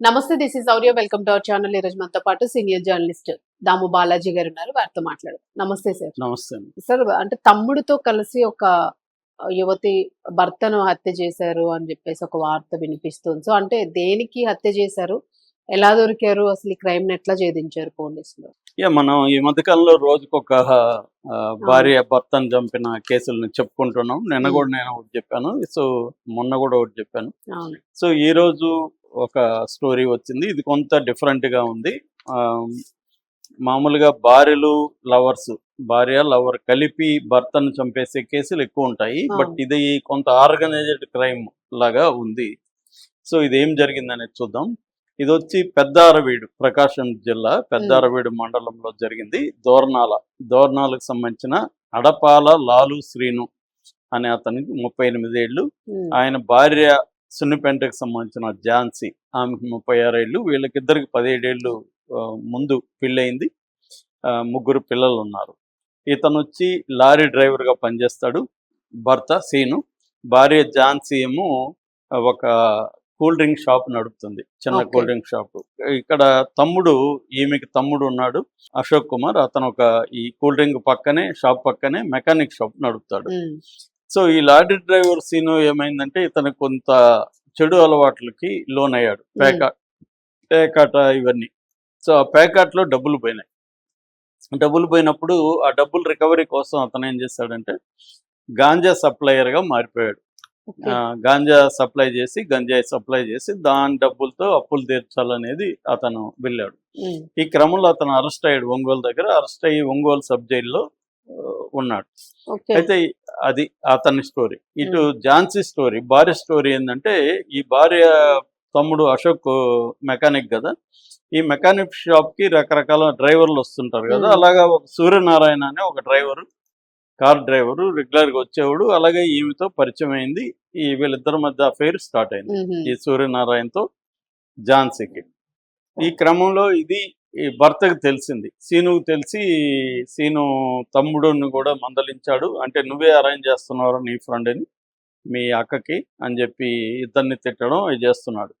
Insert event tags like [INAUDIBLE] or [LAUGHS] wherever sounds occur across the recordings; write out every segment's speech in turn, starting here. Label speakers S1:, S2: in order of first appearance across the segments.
S1: నమస్తే this is audio welcome to our channel ఈ రోజు మనతో పాటు సీనియర్ జర్నలిస్ట్ దాము బాలాజీ గారు ఉన్నారు. వారితో మాట్లాడు నమస్తే సార్
S2: నమస్తే
S1: సార్ అంటే తమ్ముడితో కలిసి ఒక యువతి భర్తను హత్య చేశారు అని చెప్పేసి ఒక వార్త వినిపిస్తుంది. సో అంటే దేనికి హత్య చేశారు? ఎలా దొరికారు అసలు ఈ క్రైమ్ ఎట్లా ఛేదించారు పోలీసులు?
S2: మనం ఈ మధ్యకాలంలో రోజుకొక భార్య భర్తను చంపిన కేసులను చెప్పుకుంటున్నాం. నిన్న. కూడా నేను ఒకటి చెప్పాను. సో మొన్న కూడా ఒకటి చెప్పాను. సో ఈ రోజు ఒక స్టోరీ వచ్చింది. ఇది కొంత different గా ఉంది. ఆ, మామూలుగా భార్యలు లవర్స్ భార్య లవర్ కలిపి భర్తను చంపేసే కేసులు ఎక్కువ ఉంటాయి. బట్ ఇది కొంత ఆర్గనైజ్డ్ క్రైమ్ లాగా ఉంది. సో ఇది ఏం జరిగిందనేది చూద్దాం. ఇది వచ్చి పెద్దారవీడు ప్రకాశం జిల్లా పెద్దారవీడు మండలంలో జరిగింది. దోర్నాల దోర్నాలకు సంబంధించిన అడపాల లాలు శ్రీను అనే అతనికి ముప్పై ఎనిమిది ఏళ్ళు.
S1: ఉమ్,
S2: ఆయన భార్య సున్నిపెంటకు సంబంధించిన ఝాన్సీ ఆమెకి ముప్పై ఆరేళ్ళు వీళ్ళకిద్దరికి పదిహేడేళ్ళు ముందు పెళ్ళయింది. ముగ్గురు పిల్లలు ఉన్నారు ఇతను వచ్చి లారీ డ్రైవర్గా పనిచేస్తాడు భర్త సీను భార్య ఝాన్సీ ఏమో ఒక కూల్ డ్రింక్ షాప్ నడుపుతుంది చిన్న. Cool drink shop. ఇక్కడ తమ్ముడు ఈమెకి తమ్ముడు ఉన్నాడు అశోక్ కుమార్. అతను ఒక ఈ కూల్ డ్రింక్ పక్కనే షాప్ పక్కనే మెకానిక్ షాప్ నడుపుతాడు. సో ఈ లారీ డ్రైవర్ సీను ఏమైందంటే ఇతను కొంత చెడు అలవాట్లకి లోన్ అయ్యాడు పేకాట్ పేకాట ఇవన్నీ. సో ఆ పేకాట్లో డబ్బులు పోయినాయి. డబ్బులు పోయినప్పుడు ఆ డబ్బులు రికవరీ కోసం అతను ఏం చేశాడంటే గాంజా సప్లయర్గా మారిపోయాడు. గాంజా సప్లై చేసి గంజాయి సప్లై చేసి దాని డబ్బులతో అప్పులు తీర్చాలనేది అతను వెళ్ళాడు. ఈ క్రమంలో అతను అరెస్ట్ అయ్యాడు ఒంగోలు దగ్గర అరెస్ట్ అయ్యి ఒంగోలు సబ్ జైల్లో ఉన్నాడు. అయితే అది అతని స్టోరీ. ఇటు ఝాన్సీ స్టోరీ భార్య స్టోరీ ఏంటంటే ఈ భార్య తమ్ముడు అశోక్ మెకానిక్ కదా ఈ మెకానిక్ షాప్కి రకరకాల డ్రైవర్లు వస్తుంటారు కదా. అలాగా ఒక సూర్యనారాయణ అనే ఒక డ్రైవరు కార్ డ్రైవరు రెగ్యులర్గా వచ్చేవాడు. అలాగే ఈమెతో పరిచయం అయింది. ఈ వీళ్ళిద్దరి మధ్య అఫైర్ స్టార్ట్ అయింది. ఈ సూర్యనారాయణతో ఝాన్సీకి. ఈ క్రమంలో ఇది ఈ భర్తకు తెలిసింది. సీనుకు తెలిసి సీను తమ్ముడుని కూడా మందలించాడు. అంటే నువ్వే అరేంజ్ చేస్తున్నావు నీ ఫ్రెండ్ అని మీ అక్కకి అని చెప్పి ఇద్దరిని తిట్టడం చేస్తున్నాడు.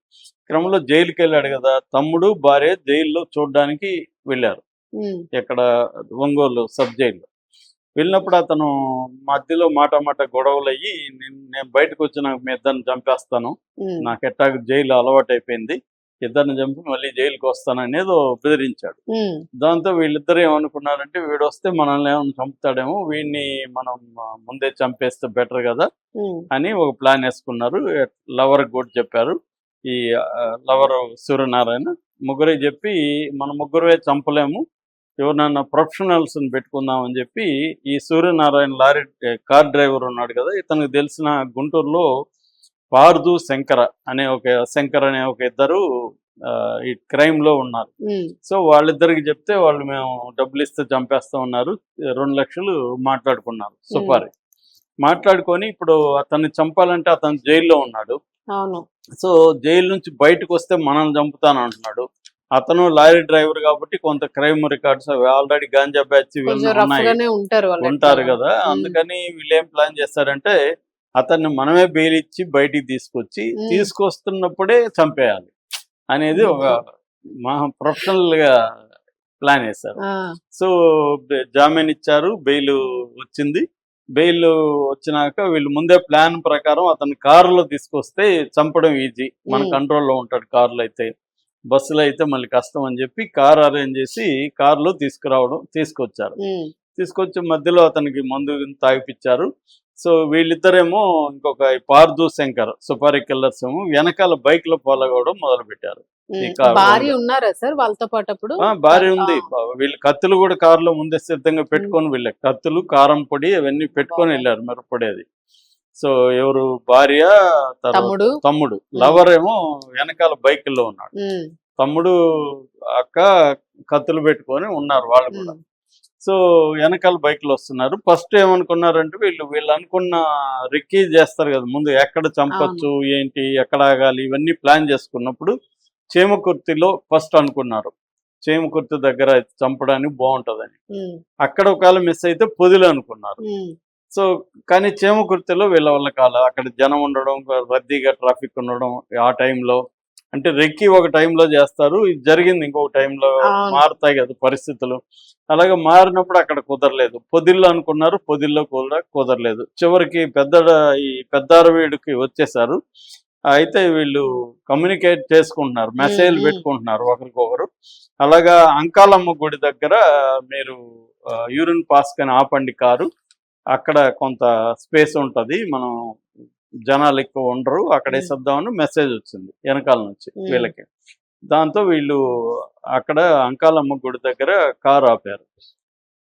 S2: క్రమంలో జైలుకి వెళ్ళాడు కదా. తమ్ముడు భార్య జైల్లో చూడడానికి వెళ్ళారు.
S1: ఉమ్,
S2: ఇక్కడ ఒంగోలు సబ్ జైల్లో. వెళ్ళినప్పుడు అతను మధ్యలో మాట మాట గొడవలు అయ్యి నేను బయటకు వచ్చి నాకు మీ ఇద్దరిని చంపేస్తాను. నాకు ఎట్టాగ జైలు అలవాటు అయిపోయింది ఇద్దరిని చంపి మళ్ళీ జైలుకి వస్తాననేదో బెదిరించాడు. దాంతో వీళ్ళిద్దరు ఏమనుకున్నారంటే వీడు వస్తే మనల్ని ఏమైనా చంపుతాడేమో వీడిని మనం ముందే చంపేస్తే బెటర్ కదా అని ఒక ప్లాన్ వేసుకున్నారు. లవర్ కూడా చెప్పారు. ఈ లవర్ సూర్యనారాయణ ముగ్గురే చెప్పి మన ముగ్గురే చంపలేము. ఎవరినన్నా ప్రొఫెషనల్స్ పెట్టుకుందాం అని చెప్పి ఈ సూర్యనారాయణ లారీ కార్ డ్రైవర్ ఉన్నాడు కదా ఇతనికి తెలిసిన గుంటూరులో పార్దు శంకర అనే ఒక శంకర్ అనే ఒక ఇద్దరు ఈ క్రైమ్లో ఉన్నారు సో వాళ్ళిద్దరికి చెప్తే వాళ్ళు మేము డబ్బులు ఇస్తే చంపేస్తా ఉన్నారు రెండు లక్షలు మాట్లాడుకున్నారు సుపారి. మాట్లాడుకొని ఇప్పుడు అతన్ని చంపాలంటే అతను జైల్లో ఉన్నాడు. సో జైలు నుంచి బయటకు వస్తే మనల్ని చంపుతాను అంటున్నాడు అతను లారీ డ్రైవర్ కాబట్టి కొంత crime records already ganja batch
S1: ఉంటారు.
S2: కదా. అందుకని వీళ్ళు ఏం ప్లాన్ చేస్తారంటే అతన్ని మనమే బెయిల్ ఇచ్చి బయటికి తీసుకొచ్చి. తీసుకొస్తున్నప్పుడే చంపేయాలి అనేది ఒక మహా ప్రొఫెషనల్గా ప్లాన్ వేశారు సో జామీన్ ఇచ్చారు బెయిల్ వచ్చింది బెయిల్ వచ్చినాక వీళ్ళు ముందే ప్లాన్ ప్రకారం అతను కారులో తీసుకొస్తే చంపడం ఈజీ మన. కంట్రోల్లో ఉంటాడు కారులో అయితే బస్సులో అయితే మళ్ళీ కష్టం అని చెప్పి కార్ అరేంజ్ చేసి కారులో తీసుకురావడం తీసుకొచ్చారు. తీసుకొచ్చి మధ్యలో అతనికి మందు తాగిపించారు సో వీళ్ళిద్దరేమో ఇంకొక పార్దు శంకర్ సుపారీ కిల్లర్స్ ఏమో వెనకాల బైక్లో పోలగొవడం మొదలు పెట్టారు
S1: భార్య ఉన్నారా సార్ వాళ్ళతో పాటు అప్పుడు?
S2: భార్య ఉంది. వీళ్ళు కత్తులు కూడా కారులో ముందే సిద్ధంగా పెట్టుకొని వెళ్ళారు. కత్తులు కారం పొడి అవన్నీ పెట్టుకొని. వెళ్ళారు మిరప్పొడి అది సో ఎవరు భార్య
S1: తమ్ముడు.
S2: తమ్ముడు. లవర్ ఏమో వెనకాల బైక్లో ఉన్నాడు తమ్ముడు అక్క కత్తులు పెట్టుకొని ఉన్నారు వాళ్ళు కూడా. సో వెనకాల బైక్లు వస్తున్నారు. ఫస్ట్ ఏమనుకున్నారంటే వీళ్ళు వీళ్ళు అనుకున్న రిక్కీ చేస్తారు కదా ముందు ఎక్కడ చంపొచ్చు ఏంటి ఎక్కడ ఆగాలి ఇవన్నీ ప్లాన్ చేసుకున్నప్పుడు చేమకుర్తిలో ఫస్ట్ అనుకున్నారు. చేమకుర్తి దగ్గర చంపడానికి బాగుంటుందని. అక్కడ ఒకవేళ మిస్ అయితే పొదిలో అనుకున్నారు. సో కానీ చేమకుర్తిలో వీళ్ళ వల్ల కాల. అక్కడ జనం ఉండడం రద్దీగా ట్రాఫిక్ ఉండడం ఆ టైంలో. అంటే రెక్కి ఒక టైంలో చేస్తారు. ఇది జరిగింది ఇంకొక టైంలో. మారుతాయి కదా పరిస్థితులు. అలాగే మారినప్పుడు అక్కడ కుదరలేదు. పొదిల్లో అనుకున్నారు పొదిల్లో కూడా కుదరలేదు. చివరికి పెద్ద ఈ పెద్దారవీడికి వచ్చేసారు. అయితే వీళ్ళు కమ్యూనికేట్ చేసుకుంటున్నారు మెసేజ్. పెట్టుకుంటున్నారు ఒకరికొకరు. అలాగా అంకాలమ్మ గుడి దగ్గర మీరు యూరిన్ పాస్ కని ఆపండి కారు. అక్కడ కొంత స్పేస్ ఉంటది మనం జనాలు ఎక్కువ ఉండరు అక్కడ. వేసేద్దామని మెసేజ్ వచ్చింది వెనకాల నుంచి. వీళ్ళకి దాంతో వీళ్ళు అక్కడ అంకాలమ్మ గుడి దగ్గర కారు ఆపారు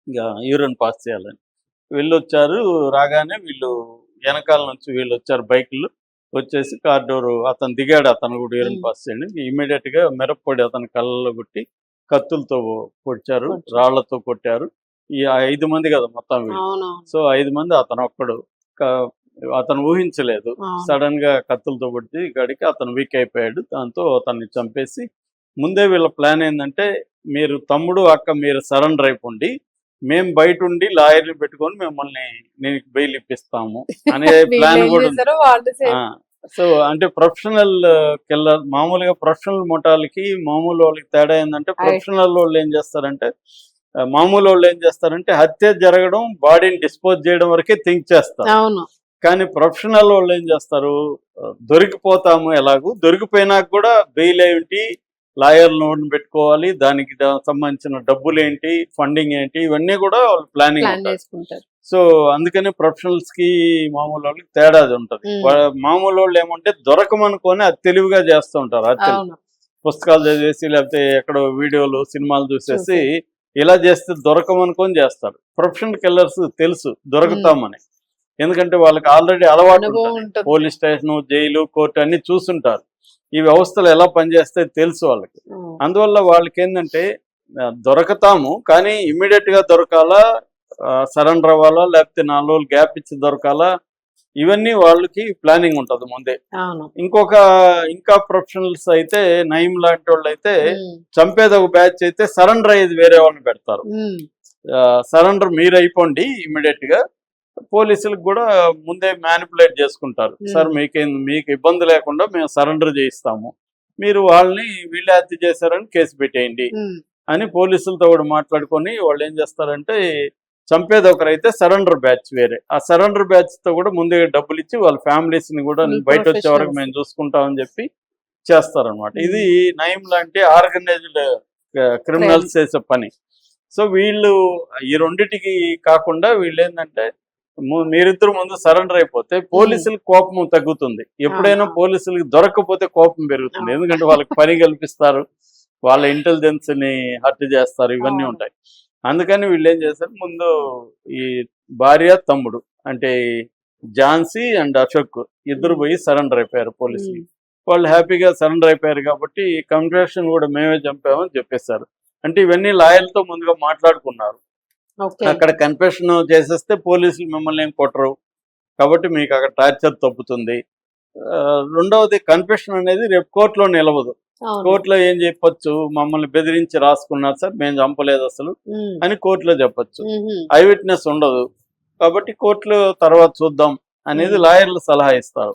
S2: ఇక యూరిన్ పాస్ చేయాలని వీళ్ళు వచ్చారు రాగానే వీళ్ళు వెనకాల నుంచి వీళ్ళు వచ్చారు బైకులు వచ్చేసి కార్ డోర్ అతను దిగాడు అతను కూడా యూరిన్. పాస్ చేయండి ఇమీడియట్గా మిరప్పొడి అతని కళ్ళలో కొట్టి కత్తులతో పొడిచారు. రాళ్ళతో కొట్టారు ఈ ఐదు మంది కదా మొత్తం సో ఐదు మంది అతను ఒక్కడు. అతను ఊహించలేదు. సడన్గా కత్తులతో కొట్టి గడికి అతను వీక్ అయిపోయాడు. దాంతో అతన్ని చంపేసి ముందే వీళ్ళ ప్లాన్ ఏంటంటే మీరు తమ్ముడు అక్క మీరు సరెండర్ అయిపోండి. మేము బయట ఉండి లాయర్ని పెట్టుకొని మిమ్మల్ని నేను బెయిల్ ఇప్పిస్తాము అనే [LAUGHS] ప్లాన్ కూడా. సో అంటే ప్రొఫెషనల్ కిల్లర్ మామూలుగా ప్రొఫెషనల్ ముఠాలకి మామూలు వాళ్ళకి తేడా ఏంటంటే ప్రొఫెషనల్ వాళ్ళు ఏం చేస్తారంటే మామూలు వాళ్ళు ఏం చేస్తారంటే హత్య జరగడం బాడీని డిస్పోజ్ చేయడం వరకే థింక్ చేస్తారు.
S1: అవును.
S2: కానీ ప్రొఫెషనల్ వాళ్ళు ఏం చేస్తారు? దొరికిపోతాము ఎలాగూ. దొరికిపోయినాక కూడా బెయిల్ ఏంటి? లాయర్ లోన్ పెట్టుకోవాలి. దానికి సంబంధించిన డబ్బులు ఏంటి? ఫండింగ్ ఏంటి? ఇవన్నీ కూడా వాళ్ళు ప్లానింగ్ సో అందుకని ప్రొఫెషనల్స్కి మామూలు వాళ్ళకి తేడా అది ఉంటది. మామూలు వాళ్ళు ఏమంటే దొరకమనుకొని అది తెలివిగా చేస్తూ ఉంటారు. పుస్తకాలు చదివేసి లేకపోతే ఎక్కడో వీడియోలు సినిమాలు చూసేసి. ఇలా చేస్తే దొరకమనుకొని చేస్తారు. ప్రొఫెషనల్ కిల్లర్స్ తెలుసు దొరుకుతామని. ఎందుకంటే వాళ్ళకి ఆల్రెడీ అలవాటు పోలీస్ స్టేషన్ జైలు కోర్టు అన్ని చూసుంటారు. ఈ వ్యవస్థలు ఎలా పనిచేస్తాయి తెలుసు వాళ్ళకి. అందువల్ల వాళ్ళకి ఏంటంటే దొరకతాము కానీ ఇమ్మీడియట్గా దొరకాలా సరెండర్ అవ్వాలా లేకపోతే నాలుగు రోజులు గ్యాప్ ఇచ్చి దొరకాలా ఇవన్నీ వాళ్ళకి ప్లానింగ్ ఉంటుంది ముందే. ఇంకొక ఇంకా ప్రొఫెషనల్స్ అయితే నయం లాంటి వాళ్ళు అయితే చంపేది ఒక బ్యాచ్ అయితే సరెండర్ అయ్యేది వేరే వాళ్ళని పెడతారు. సరెండర్ మీరు అయిపోండి ఇమ్మీడియట్గా. పోలీసులకు కూడా ముందే మ్యానిపులేట్ చేసుకుంటారు. సార్ మీకేం మీకు ఇబ్బంది లేకుండా మేము సరెండర్ చేయిస్తాము. మీరు వాళ్ళని వీళ్ళే హత్య చేశారని కేసు పెట్టేయండి అని పోలీసులతో కూడా మాట్లాడుకొని వాళ్ళు ఏం చేస్తారంటే చంపేది ఒకరైతే సరెండర్ బ్యాచ్ వేరే ఆ సరెండర్ బ్యాచ్తో కూడా ముందే డబ్బులు ఇచ్చి వాళ్ళ ఫ్యామిలీస్ని కూడా బయట వచ్చే వరకు. మేము చూసుకుంటామని చెప్పి చేస్తారనమాట. ఇది నయం లాంటి ఆర్గనైజ్డ్ క్రిమినల్స్ చేసే పని సో వీళ్ళు ఈ రెండిటికి కాకుండా వీళ్ళు ఏంటంటే మీరిద్దరు ముందు సరెండర్ అయిపోతే పోలీసులకు కోపం తగ్గుతుంది ఎప్పుడైనా. పోలీసులకు దొరకకపోతే కోపం పెరుగుతుంది. ఎందుకంటే వాళ్ళకి పని కల్పిస్తారు వాళ్ళ ఇంటెలిజెన్స్ని హత్య చేస్తారు ఇవన్నీ. ఉంటాయి అందుకని వీళ్ళు ఏం చేస్తారు ముందు ఈ భార్య తమ్ముడు అంటే ఝాన్సీ అండ్ అశోక్ ఇద్దరు పోయి సరెండర్ అయిపోయారు పోలీసులు. వాళ్ళు హ్యాపీగా సరెండర్ అయిపోయారు కాబట్టి కన్ఫెషన్ కూడా మేమే చంపామని చెప్పేశారు. అంటే ఇవన్నీ లాయర్లతో ముందుగా మాట్లాడుకున్నారు. అక్కడ కన్ఫెషన్ చేసేస్తే పోలీసులు మిమ్మల్ని ఏం కొట్టరు. కాబట్టి మీకు అక్కడ టార్చర్ తప్పుతుంది. రెండవది కన్ఫెషన్ అనేది రేపు కోర్టులో నిలవదు. కోర్టులో ఏం చెప్పొచ్చు? మమ్మల్ని బెదిరించి రాసుకున్నారు సార్ మేము చంపలేదు అసలు అని కోర్టులో చెప్పొచ్చు. ఐ విట్నెస్ ఉండదు. కాబట్టి కోర్టులో తర్వాత చూద్దాం అనేది. లాయర్లు సలహా ఇస్తారు.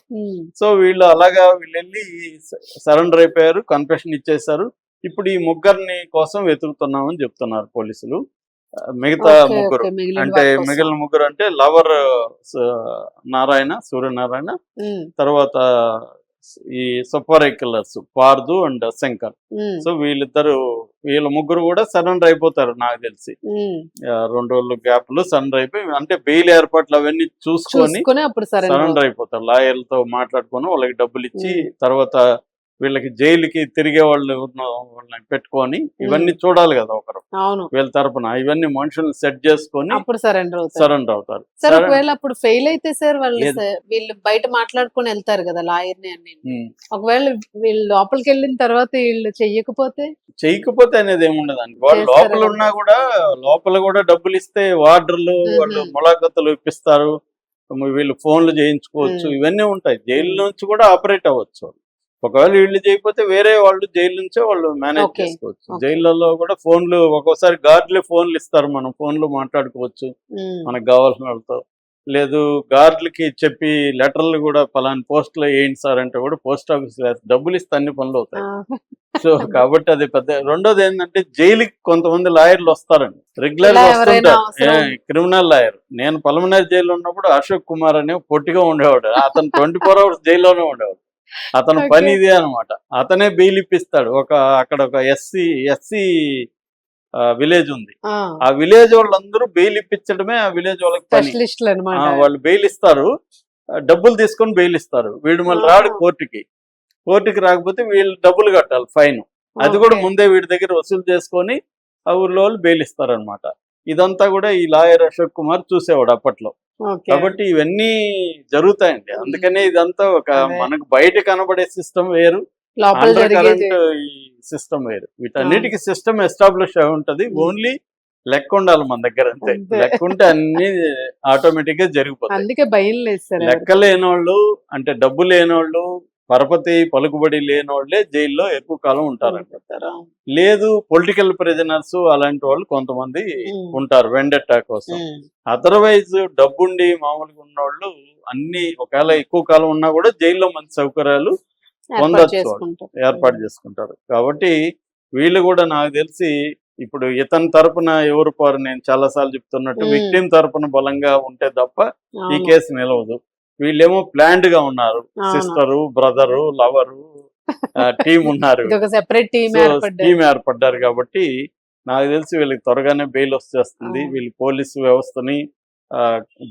S2: సో వీళ్ళు అలాగా వీళ్ళు వెళ్ళి సరెండర్ అయిపోయారు కన్ఫెషన్ ఇచ్చేశారు. ఇప్పుడు ఈ ముగ్గురిని కోసం వెతుకుతున్నామని చెప్తున్నారు పోలీసులు. మిగతా ముగ్గురు అంటే. మిగిలిన ముగ్గురు అంటే లవర్ నారాయణ సూర్యనారాయణ. తర్వాత ఈ super killers Pardhu and Shankar. So వీళ్ళిద్దరు వీళ్ళ ముగ్గురు కూడా సరెండర్ అయిపోతారు నాకు తెలిసి. రెండు రోజులు గ్యాప్లో సరెండర్ అయిపోయి అంటే బెయిల్ ఏర్పాట్లు అవన్నీ చూసుకొని సరెండర్ అయిపోతారు. లాయర్లతో మాట్లాడుకొని వాళ్ళకి డబ్బులు ఇచ్చి. తర్వాత వీళ్ళకి జైలుకి తిరిగే వాళ్ళు వాళ్ళని పెట్టుకొని ఇవన్నీ చూడాలి కదా ఒకరు.
S1: అవును.
S2: వీళ్ళ తరపున ఇవన్నీ మనుషుల్ని సెట్ చేసుకొని
S1: అప్పుడు సరెండర్ అవుతారు.
S2: సరెండర్ అవుతారు.
S1: సార్ ఒకవేళ అప్పుడు ఫెయిల్ అయితే సార్ వాళ్ళు వీళ్ళు బయట మాట్లాడుకుని వెళ్తారు కదా లాయర్ని అన్ని. ఒకవేళ వీళ్ళు లోపలికి వెళ్ళిన తర్వాత వీళ్ళు చెయ్యకపోతే?
S2: చేయకపోతే అనేది ఏముండదండి. వాళ్ళు
S1: చేస్తారు?
S2: లోపల. ఉన్నా కూడా లోపల కూడా డబ్బులు ఇస్తే వార్డర్లు వాళ్ళు. ములాఖతులు ఇప్పిస్తారు. వీళ్ళు ఫోన్లు చేయించుకోవచ్చు. ఇవన్నీ ఉంటాయి. జైలు నుంచి కూడా ఆపరేట్ అవ్వచ్చు. ఒకవేళ వీళ్ళు చేయకపోతే వేరే వాళ్ళు జైలు నుంచే వాళ్ళు మేనేజ్. చేసుకోవచ్చు. జైళ్ళలో కూడా ఫోన్లు ఒక్కోసారి గార్డులే ఫోన్లు ఇస్తారు మనం. ఫోన్లు మాట్లాడుకోవచ్చు.
S1: ఉమ్,
S2: మనకు కావాల్సిన వాళ్ళతో. లేదు గార్డులకి చెప్పి లెటర్లు కూడా పలానా పోస్ట్లో వేయండి సార్ అంటే కూడా పోస్ట్ ఆఫీస్ డబ్బులు ఇస్తే అన్ని పనులు అవుతాయి. సో కాబట్టి అది పెద్ద రెండోది ఏంటంటే జైలుకి కొంతమంది లాయర్లు వస్తారండి.
S1: రెగ్యులర్గా
S2: వస్తుంటారు క్రిమినల్ లాయర్. నేను పలమనేరు జైల్లో ఉన్నప్పుడు అశోక్ కుమార్ అనే పొట్టిగా ఉండేవాడు. అతను ట్వంటీ ఫోర్ అవర్స్ జైల్లోనే ఉండేవాడు. అతను. పని ఇదే అనమాట అతనే బెయిల్ ఇప్పిస్తాడు. ఒక అక్కడ ఒక ఎస్సీ ఎస్సీ విలేజ్ ఉంది.
S1: ఆ,
S2: విలేజ్ వాళ్ళందరూ బెయిల్ ఇప్పించడమే ఆ విలేజ్ వాళ్ళకి పని.
S1: అనమాట
S2: వాళ్ళు బెయిల్ ఇస్తారు. డబ్బులు తీసుకొని బెయిల్ ఇస్తారు. వీడు మళ్ళీ. రాడు కోర్టుకి. కోర్టుకి రాకపోతే వీళ్ళు డబ్బులు కట్టాలి ఫైన్. అది కూడా ముందే వీడి దగ్గర వసూలు చేసుకొని ఆ ఊర్లో వాళ్ళు బెయిల్ ఇస్తారనమాట ఇదంతా కూడా ఈ లాయర్ అశోక్ కుమార్ చూసేవాడు అప్పట్లో. కాబట్టి ఇవన్నీ జరుగుతాయండి. అందుకనే ఇదంతా ఒక. మనకు బయట కనబడే సిస్టమ్ వేరు. కరెంట్ ఈ సిస్టమ్ వేరు. వీటన్నిటికీ సిస్టమ్ ఎస్టాబ్లిష్ అయి ఉంటది. ఓన్లీ లెక్క ఉండాలి మన దగ్గర అంతే. లెక్క ఉంటే అన్ని ఆటోమేటిక్గా జరిగిపోతాయి.
S1: అందుకే భయం లేదు సార్
S2: లెక్క లేనోళ్ళు అంటే డబ్బు లేనోళ్ళు పరపతి పలుకుబడి లేనోళ్ళే జైల్లో ఎక్కువ కాలం ఉంటారంట. లేదు పొలిటికల్ ప్రిజనర్స్ అలాంటి వాళ్ళు కొంతమంది ఉంటారు వెండెట్టా కోసం. అదర్వైజ్ డబ్బుండి మామూలుగా ఉన్నోళ్ళు అన్ని ఒకవేళ ఎక్కువ కాలం ఉన్నా కూడా జైల్లో మంచి సౌకర్యాలు పొందొచ్చు ఏర్పాటు చేసుకుంటారు. కాబట్టి వీళ్ళు కూడా నాకు తెలిసి ఇప్పుడు ఇతని తరపున ఎవరు పారు నేను చాలా సార్లు చెప్తున్నట్టు
S1: మ్మ్.
S2: విక్టిమ్ తరపున బలంగా ఉంటే తప్ప ఈ. కేసు నిలవదు. వీళ్ళేమో ప్లాండ్గా ఉన్నారు. సిస్టరు బ్రదరు లవరు టీం ఉన్నారు. టీం ఏర్పడ్డారు. కాబట్టి నాకు తెలిసి వీళ్ళకి త్వరగానే బెయిల్ వచ్చేస్తుంది. వీళ్ళు పోలీసు వ్యవస్థని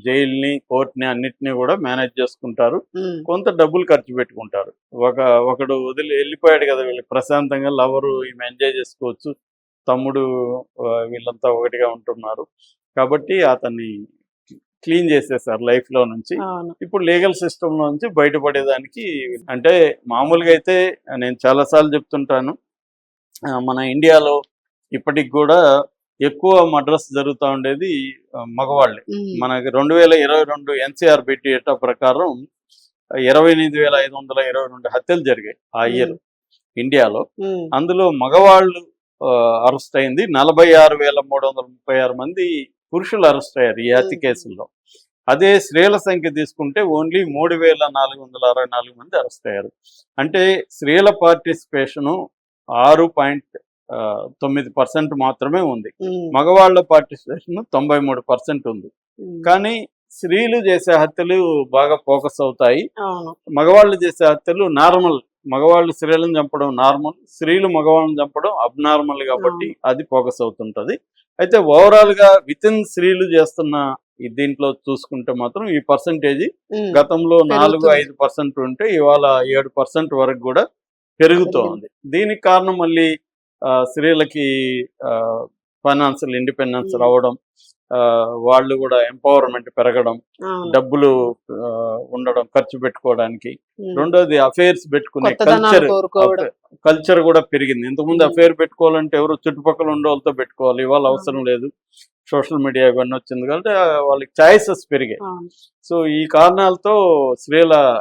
S2: జైల్ని కోర్టుని అన్నిటిని కూడా మేనేజ్ చేసుకుంటారు. కొంత డబ్బులు ఖర్చు పెట్టుకుంటారు. ఒక ఒకడు వదిలి వెళ్ళిపోయాడు కదా వీళ్ళకి. ప్రశాంతంగా లవరు ఈమె ఎంజాయ్ చేసుకోవచ్చు. తమ్ముడు వీళ్ళంతా ఒకటిగా ఉంటున్నారు. కాబట్టి అతన్ని క్లీన్ చేసేసారు లైఫ్లో నుంచి. ఇప్పుడు లీగల్ సిస్టమ్ నుంచి బయటపడేదానికి అంటే మామూలుగా అయితే నేను చాలాసార్లు చెప్తుంటాను ఆ, మన ఇండియాలో ఇప్పటికి కూడా ఎక్కువ మడ్రస్ జరుగుతూ ఉండేది మగవాళ్ళే. మనకి రెండు వేల ఇరవై రెండు ఎన్సీఆర్ డేటా ప్రకారం ఇరవై ఎనిమిది వేల ఐదు వందల ఇరవై రెండు హత్యలు జరిగాయి ఆ ఇయర్ ఇండియాలో. అందులో మగవాళ్ళు అరెస్ట్ అయింది. నలభై ఆరు వేల మూడు వందల ముప్పై ఆరు మంది పురుషులు అరెస్ట్ అయ్యారు ఈ హత్య. కేసుల్లో. అదే స్త్రీల సంఖ్య తీసుకుంటే ఓన్లీ మూడు వేల నాలుగు వందల అరవై నాలుగు మంది అరెస్ట్ అయ్యారు. అంటే స్త్రీల పార్టిసిపేషను ఆరు పాయింట్ తొమ్మిది పర్సెంట్ మాత్రమే ఉంది. మగవాళ్ళ పార్టిసిపేషన్ తొంభై మూడు పర్సెంట్ ఉంది. కానీ స్త్రీలు చేసే హత్యలు బాగా ఫోకస్ అవుతాయి. మగవాళ్ళు చేసే హత్యలు నార్మల్. మగవాళ్ళు స్త్రీలను చంపడం నార్మల్. స్త్రీలు మగవాళ్ళని చంపడం అబ్నార్మల్ కాబట్టి అది ఫోకస్ అవుతుంటది. అయితే ఓవరాల్గా విత్ ఇన్ స్త్రీలు చేస్తున్న ఈ దీంట్లో చూసుకుంటే మాత్రం ఈ పర్సంటేజ్. గతంలో నాలుగు
S1: పెరుగుతుంది.
S2: ఐదు పర్సెంట్ ఉంటే ఇవాళ ఏడు పర్సెంట్ వరకు కూడా పెరుగుతూ
S1: పెరిగింది.
S2: ఉంది దీనికి కారణం మళ్ళీ స్త్రీలకి ఫైనాన్షియల్ ఇండిపెండెన్స్. రావడం వాళ్ళు కూడా ఎంపవర్మెంట్ పెరగడం డబ్బులు ఉండడం ఖర్చు పెట్టుకోవడానికి. రెండోది అఫైర్స్ పెట్టుకునే కల్చర్ కల్చర్ కూడా పెరిగింది. ఇంతకుముందు. అఫైర్ పెట్టుకోవాలంటే ఎవరు చుట్టుపక్కల ఉండే వాళ్ళతో పెట్టుకోవాలి. ఇవాళ అవసరం లేదు. సోషల్ మీడియా ఇవన్నీ వచ్చింది. కాబట్టి వాళ్ళకి చాయిసెస్ పెరిగాయి. సో ఈ కారణాలతో స్త్రీల